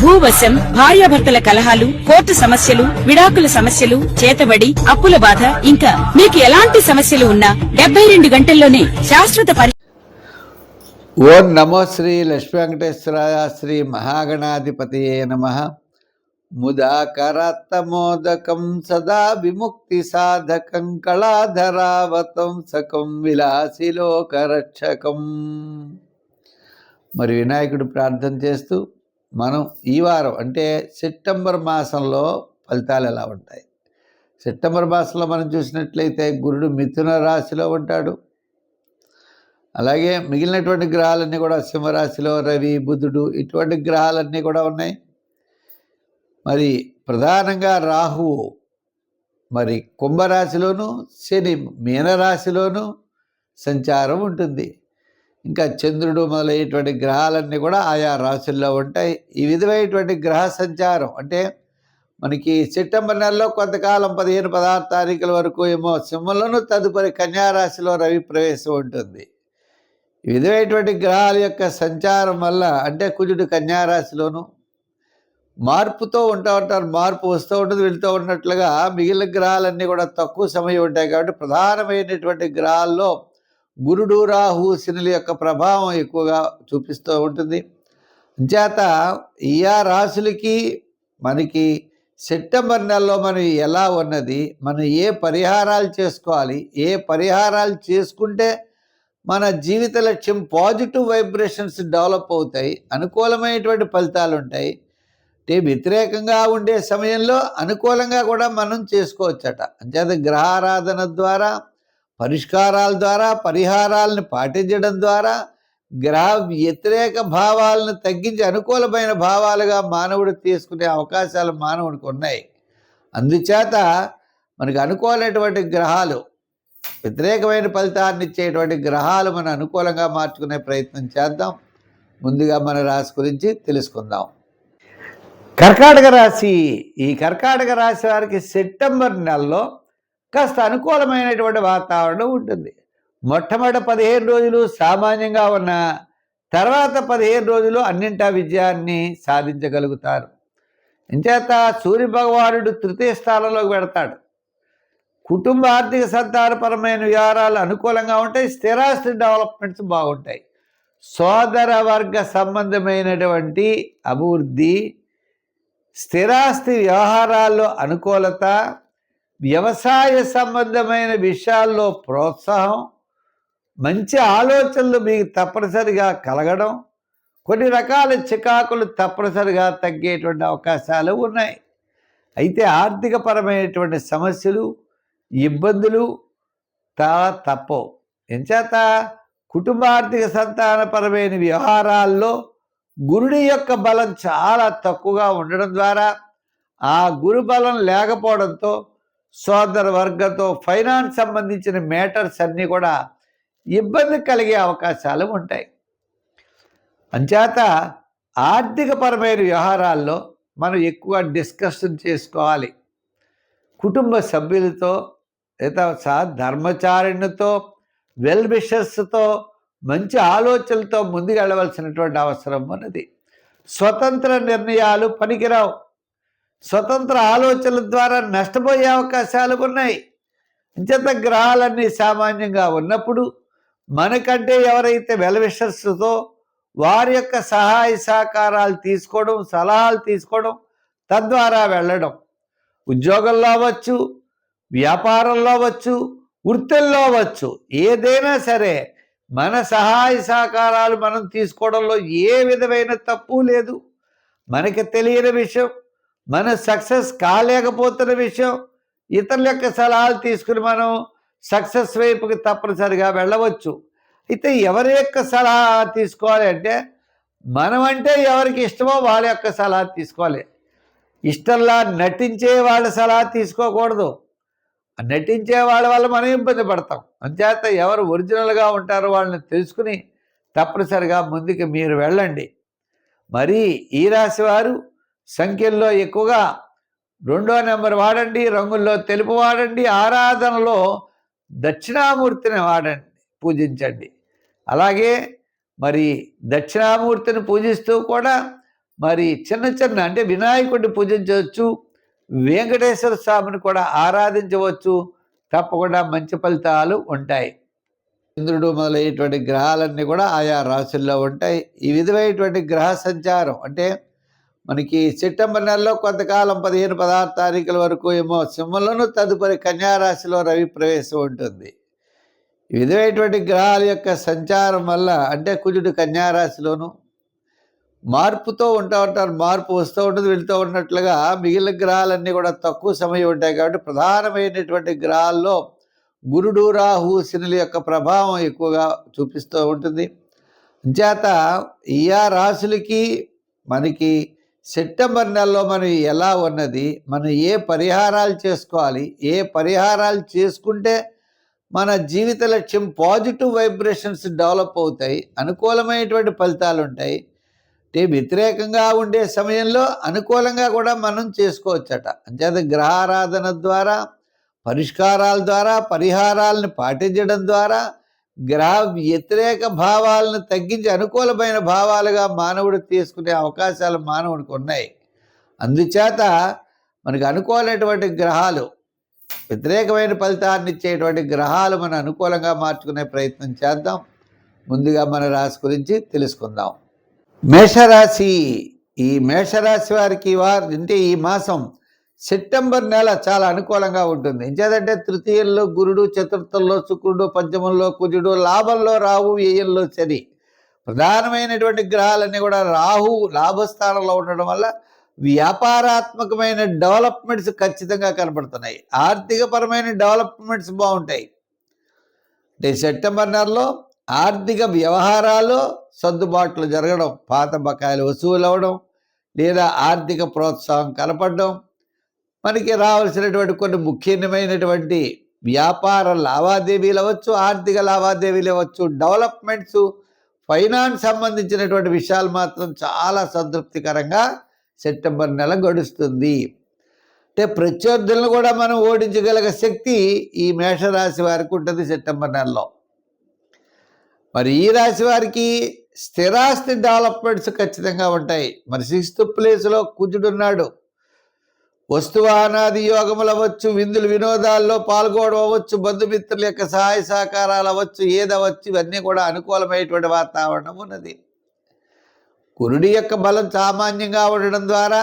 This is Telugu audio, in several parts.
భూవశం భార్యాభర్తల కలహాలు కోర్టు సమస్యలు విడాకుల సమస్యలు చేతబడి అప్పుల బాధ ఇంకా మీకు ఎలాంటి సమస్యలు ఉన్నా డెబ్బై రెండు గంటల్లోనే శాశ్వత పరి ఓం నమో శ్రీ లక్ష్మీ వెంకటేశ్వరాయ శ్రీ మహాగణాధిపతియే నమ. ముదాకరత్తమోదకం సదా విముక్తి సాధకం కళాధరావతం సకం విలాసిలోకరక్షకం. మరి వినాయకుడు ప్రార్థన చేస్తూ మనం ఈ వారం అంటే సెప్టెంబర్ మాసంలో ఫలితాలు ఎలా ఉంటాయి? సెప్టెంబర్ మాసంలో మనం చూసినట్లయితే గురుడు మిథున రాశిలో ఉంటాడు. అలాగే మిగిలినటువంటి గ్రహాలన్నీ కూడా సింహరాశిలో రవి బుధుడు ఇటువంటి గ్రహాలన్నీ కూడా ఉన్నాయి. మరి ప్రధానంగా రాహువు మరి కుంభరాశిలోను శని మీనరాశిలోను సంచారం ఉంటుంది. ఇంకా చంద్రుడు మొదలైనటువంటి గ్రహాలన్నీ కూడా ఆయా రాశుల్లో ఉంటాయి. ఈ విధమైనటువంటి గ్రహ సంచారం అంటే మనకి సెప్టెంబర్ నెలలో కొంతకాలం పదిహేను పదహారు తారీఖుల వరకు ఏమో సింహంలోనూ తదుపరి కన్యారాశిలో రవి ప్రవేశం ఉంటుంది. ఈ విధమైనటువంటి గ్రహాల యొక్క సంచారం వల్ల అంటే కుజుడు కన్యారాశిలోను మార్పుతో ఉంటా ఉంటారు. మార్పు వస్తూ ఉంటుంది వెళ్తూ ఉన్నట్లుగా మిగిలిన గ్రహాలన్నీ కూడా తక్కువ సమయం ఉంటాయి కాబట్టి ప్రధానమైనటువంటి గ్రహాల్లో గురుడు రాహు శనుల యొక్క ప్రభావం ఎక్కువగా చూపిస్తూ ఉంటుంది. చేత ఇయా ఆ రాశులకి మనకి సెప్టెంబర్ నెలలో మనం ఎలా ఉన్నది మనం ఏ పరిహారాలు చేసుకోవాలి ఏ పరిహారాలు చేసుకుంటే మన జీవిత లక్ష్యం పాజిటివ్ వైబ్రేషన్స్ డెవలప్ అవుతాయి అనుకూలమైనటువంటి ఫలితాలు ఉంటాయి. అంటే వ్యతిరేకంగా ఉండే సమయంలో అనుకూలంగా కూడా మనం చేసుకోవచ్చట. అంచేత గ్రహారాధన ద్వారా పరిష్కారాల ద్వారా పరిహారాలను పాటించడం ద్వారా గ్రహ వ్యతిరేక భావాలను తగ్గించి అనుకూలమైన భావాలుగా మానవుడు తీసుకునే అవకాశాలు మానవుడికి ఉన్నాయి. అందుచేత మనకు అనుకోలేటువంటి గ్రహాలు వ్యతిరేకమైన ఫలితాన్ని ఇచ్చేటువంటి గ్రహాలు మనం అనుకూలంగా మార్చుకునే ప్రయత్నం చేద్దాం. ముందుగా మన రాశి గురించి తెలుసుకుందాం. కర్కాటక రాశి ఈ కర్కాటక రాశి వారికి సెప్టెంబర్ నెలలో కాస్త అనుకూలమైనటువంటి వాతావరణం ఉంటుంది. మొట్టమొదటి పదిహేను రోజులు సామాన్యంగా ఉన్న తర్వాత పదిహేను రోజులు అన్నింటా విజయాన్ని సాధించగలుగుతారు. ఇంచేత సూర్య భగవానుడు తృతీయ స్థానంలోకి పెడతాడు కుటుంబ ఆర్థిక సంతానపరమైన వ్యవహారాలు అనుకూలంగా ఉంటాయి స్థిరాస్తి డెవలప్మెంట్స్ బాగుంటాయి. సోదర వర్గ సంబంధమైనటువంటి అభివృద్ధి స్థిరాస్తి వ్యవహారాల్లో అనుకూలత వ్యవసాయ సంబంధమైన విషయాల్లో ప్రోత్సాహం మంచి ఆలోచనలు మీకు తప్పనిసరిగా కలగడం కొన్ని రకాల చికాకులు తప్పనిసరిగా తగ్గేటువంటి అవకాశాలు ఉన్నాయి. అయితే ఆర్థికపరమైనటువంటి సమస్యలు ఇబ్బందులు చాలా తప్పవు. ఎంచేత కుటుంబ ఆర్థిక సంతానపరమైన వ్యవహారాల్లో గురుడి యొక్క బలం చాలా తక్కువగా ఉండడం ద్వారా ఆ గురు బలం లేకపోవడంతో సోదర వర్గంతో ఫైనాన్స్ సంబంధించిన మేటర్స్ అన్నీ కూడా ఇబ్బంది కలిగే అవకాశాలు ఉంటాయి. అంచేత ఆర్థికపరమైన వ్యవహారాల్లో మనం ఎక్కువ డిస్కషన్ చేసుకోవాలి. కుటుంబ సభ్యులతో లేదా ధర్మచారిణితో వెల్ విషర్స్తో మంచి ఆలోచనలతో ముందుకు వెళ్ళవలసినటువంటి అవసరం ఉన్నది. స్వతంత్ర నిర్ణయాలు పనికిరావు. స్వతంత్ర ఆలోచనల ద్వారా నష్టపోయే అవకాశాలు ఉన్నాయి. అంచేత గ్రహాలన్నీ సామాన్యంగా ఉన్నప్పుడు మనకంటే ఎవరైతే వెల్విషర్స్తో వారి యొక్క సహాయ సహకారాలు తీసుకోవడం సలహాలు తీసుకోవడం తద్వారా వెళ్ళడం. ఉద్యోగంలో అవ్వచ్చు వ్యాపారంలో అవ్వచ్చు వృత్తుల్లో అవ్వచ్చు ఏదైనా సరే మన సహాయ సహకారాలు మనం తీసుకోవడంలో ఏ విధమైన తప్పు లేదు. మనకి తెలియని విషయం మన సక్సెస్ కాలేకపోతున్న విషయం ఇతరుల యొక్క సలహాలు తీసుకుని మనం సక్సెస్ వైపుకి తప్పనిసరిగా వెళ్ళవచ్చు. అయితే ఎవరి యొక్క సలహా తీసుకోవాలి అంటే మనం అంటే ఎవరికి ఇష్టమో వాళ్ళ యొక్క సలహా తీసుకోవాలి. ఇష్టంలా నటించే వాళ్ళ సలహా తీసుకోకూడదు. నటించే వాళ్ళ వల్ల మనం ఇబ్బంది పడతాం. అంచేత ఎవరు ఒరిజినల్గా ఉంటారో వాళ్ళని తెలుసుకుని తప్పనిసరిగా ముందుకు మీరు వెళ్ళండి. మరి ఈ రాశి వారు సంఖ్యల్లో ఎక్కువగా రెండో నెంబర్ వాడండి రంగుల్లో తెలుపు వాడండి ఆరాధనలో దక్షిణామూర్తిని వాడండి పూజించండి. అలాగే మరి దక్షిణామూర్తిని పూజిస్తూ కూడా మరి చిన్న చిన్న అంటే వినాయకుడిని పూజించవచ్చు వెంకటేశ్వర స్వామిని కూడా ఆరాధించవచ్చు తప్పకుండా మంచి ఫలితాలు ఉంటాయి. చంద్రుడు మొదలైనటువంటి గ్రహాలన్నీ కూడా ఆయా రాశుల్లో ఉంటాయి. ఈ విధమైనటువంటి గ్రహ సంచారం అంటే మనకి సెప్టెంబర్ నెలలో కొంతకాలం పదిహేను పదహారు తారీఖుల వరకు ఏమో సింహంలోనూ తదుపరి కన్యారాశిలో రవి ప్రవేశం ఉంటుంది. ఈ విధమైనటువంటి గ్రహాల యొక్క సంచారం వల్ల అంటే కుజుడు కన్యారాశిలోను మార్పుతో ఉంటా ఉంటారు మార్పు వస్తూ ఉంటుంది వెళ్తూ ఉన్నట్లుగా మిగిలిన గ్రహాలన్నీ కూడా తక్కువ సమయం ఉంటాయి కాబట్టి ప్రధానమైనటువంటి గ్రహాల్లో గురుడు రాహు శనుల యొక్క ప్రభావం ఎక్కువగా చూపిస్తూ ఉంటుంది. చేత ఈ రాశులకి మనకి సెప్టెంబర్ నెలలో మనం ఎలా ఉన్నది మనం ఏ పరిహారాలు చేసుకోవాలి ఏ పరిహారాలు చేసుకుంటే మన జీవిత లక్ష్యం పాజిటివ్ వైబ్రేషన్స్ డెవలప్ అవుతాయి అనుకూలమైనటువంటి ఫలితాలు ఉంటాయి. అంటే వ్యతిరేకంగా ఉండే సమయంలో అనుకూలంగా కూడా మనం చేసుకోవచ్చట. అంచేత గ్రహారాధన ద్వారా పరిష్కారాల ద్వారా పరిహారాలను పాటించడం ద్వారా గ్రహ వ్యతిరేక భావాలను తగ్గించి అనుకూలమైన భావాలుగా మానవుడు తీసుకునే అవకాశాలు మానవుడికి ఉన్నాయి. అందుచేత మనకు అనుకూలమైనటువంటి గ్రహాలు వ్యతిరేకమైన ఫలితాన్ని ఇచ్చేటువంటి గ్రహాలు మనం అనుకూలంగా మార్చుకునే ప్రయత్నం చేద్దాం. ముందుగా మన రాశి గురించి తెలుసుకుందాం. మేషరాశి ఈ మేషరాశి వారికి వారు అంటే ఈ మాసం సెప్టెంబర్ నెల చాలా అనుకూలంగా ఉంటుంది. ఎంచేదంటే తృతీయంలో గురుడు చతుర్థంలో శుక్రుడు పంచమంలో కుజుడు లాభంలో రాహు వ్యయంలో శని. ప్రధానమైనటువంటి గ్రహాలన్నీ కూడా రాహు లాభస్థానంలో ఉండడం వల్ల వ్యాపారాత్మకమైన డెవలప్మెంట్స్ ఖచ్చితంగా కనబడుతున్నాయి ఆర్థికపరమైన డెవలప్మెంట్స్ బాగుంటాయి. అంటే సెప్టెంబర్ నెలలో ఆర్థిక వ్యవహారాలు సర్దుబాట్లు జరగడం పాత బకాయిలు వసూలు అవ్వడం లేదా ఆర్థిక ప్రోత్సాహం కనపడడం మనకి రావాల్సినటువంటి కొన్ని ముఖ్యమైనటువంటి వ్యాపార లావాదేవీలు అవ్వచ్చు ఆర్థిక లావాదేవీలు అవ్వచ్చు డెవలప్మెంట్స్ ఫైనాన్స్ సంబంధించినటువంటి విషయాలు మాత్రం చాలా సంతృప్తికరంగా సెప్టెంబర్ నెల గడుస్తుంది. అంటే ప్రత్యర్థులను కూడా మనం ఓడించగలిగే శక్తి ఈ మేషరాశి వారికి ఉంటుంది సెప్టెంబర్ నెలలో. మరి ఈ రాశి వారికి స్థిరాస్తి డెవలప్మెంట్స్ ఖచ్చితంగా ఉంటాయి. మరి సిక్స్త్ ప్లేస్లో కుజుడున్నాడు వస్తువానాది యోగములు అవ్వచ్చు విందులు వినోదాల్లో పాల్గొనడం అవ్వచ్చు బంధుమిత్రుల యొక్క సహాయ సహకారాలు అవ్వచ్చు ఏదవచ్చు ఇవన్నీ కూడా అనుకూలమైనటువంటి వాతావరణం ఉన్నది. కురుడి యొక్క బలం సామాన్యంగా ఉండడం ద్వారా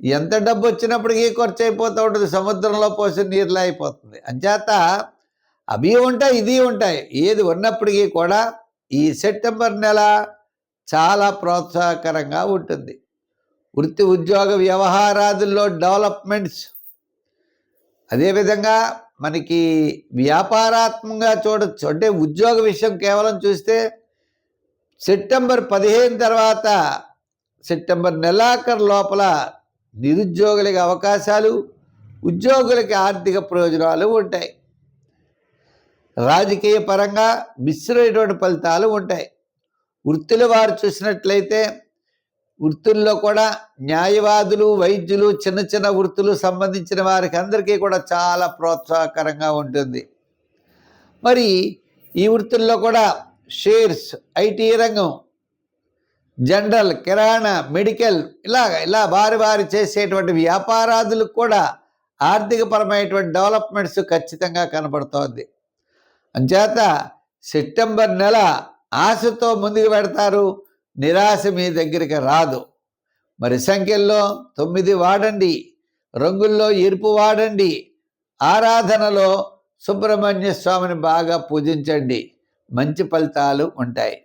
ఎంత డబ్బు వచ్చినప్పటికీ ఖర్చు అయిపోతూ ఉంటుంది సముద్రంలో పోసిన నీరులా అయిపోతుంది. అంచేత అవి ఉంటాయి ఇది ఉంటాయి. ఏది ఉన్నప్పటికీ కూడా ఈ సెప్టెంబర్ నెల చాలా ప్రోత్సాహకరంగా ఉంటుంది. వృత్తి ఉద్యోగ వ్యవహారాదుల్లో డెవలప్మెంట్స్. అదేవిధంగా మనకి వ్యాపారాత్మకంగా చూడొచ్చు అంటే ఉద్యోగ విషయం కేవలం చూస్తే సెప్టెంబర్ పదిహేను తర్వాత సెప్టెంబర్ నెలాఖరు లోపల నిరుద్యోగులకి అవకాశాలు ఉద్యోగులకి ఆర్థిక ప్రయోజనాలు ఉంటాయి. రాజకీయ పరంగా మిశ్రమైనటువంటి ఫలితాలు ఉంటాయి. వృత్తుల వారు చూసినట్లయితే వృత్తుల్లో కూడా న్యాయవాదులు వైద్యులు చిన్న చిన్న వృత్తులు సంబంధించిన వారికి అందరికీ కూడా చాలా ప్రోత్సాహకరంగా ఉంటుంది. మరి ఈ వృత్తుల్లో కూడా షేర్స్ ఐటీ రంగం జనరల్ కిరాణా మెడికల్ ఇలా ఇలా వారి వారి చేసేటువంటి వ్యాపారాదులకు కూడా ఆర్థికపరమైనటువంటి డెవలప్మెంట్స్ ఖచ్చితంగా కనబడుతోంది అంచేత సెప్టెంబర్ నెల ఆశతో ముందుకు పెడతారు. నిరాశ మీ దగ్గరికి రాదు. మరి సంఖ్యల్లో తొమ్మిది వాడండి రంగుల్లో ఎరుపు వాడండి ఆరాధనలో సుబ్రహ్మణ్య స్వామిని బాగా పూజించండి. మంచి ఫలితాలు ఉంటాయి.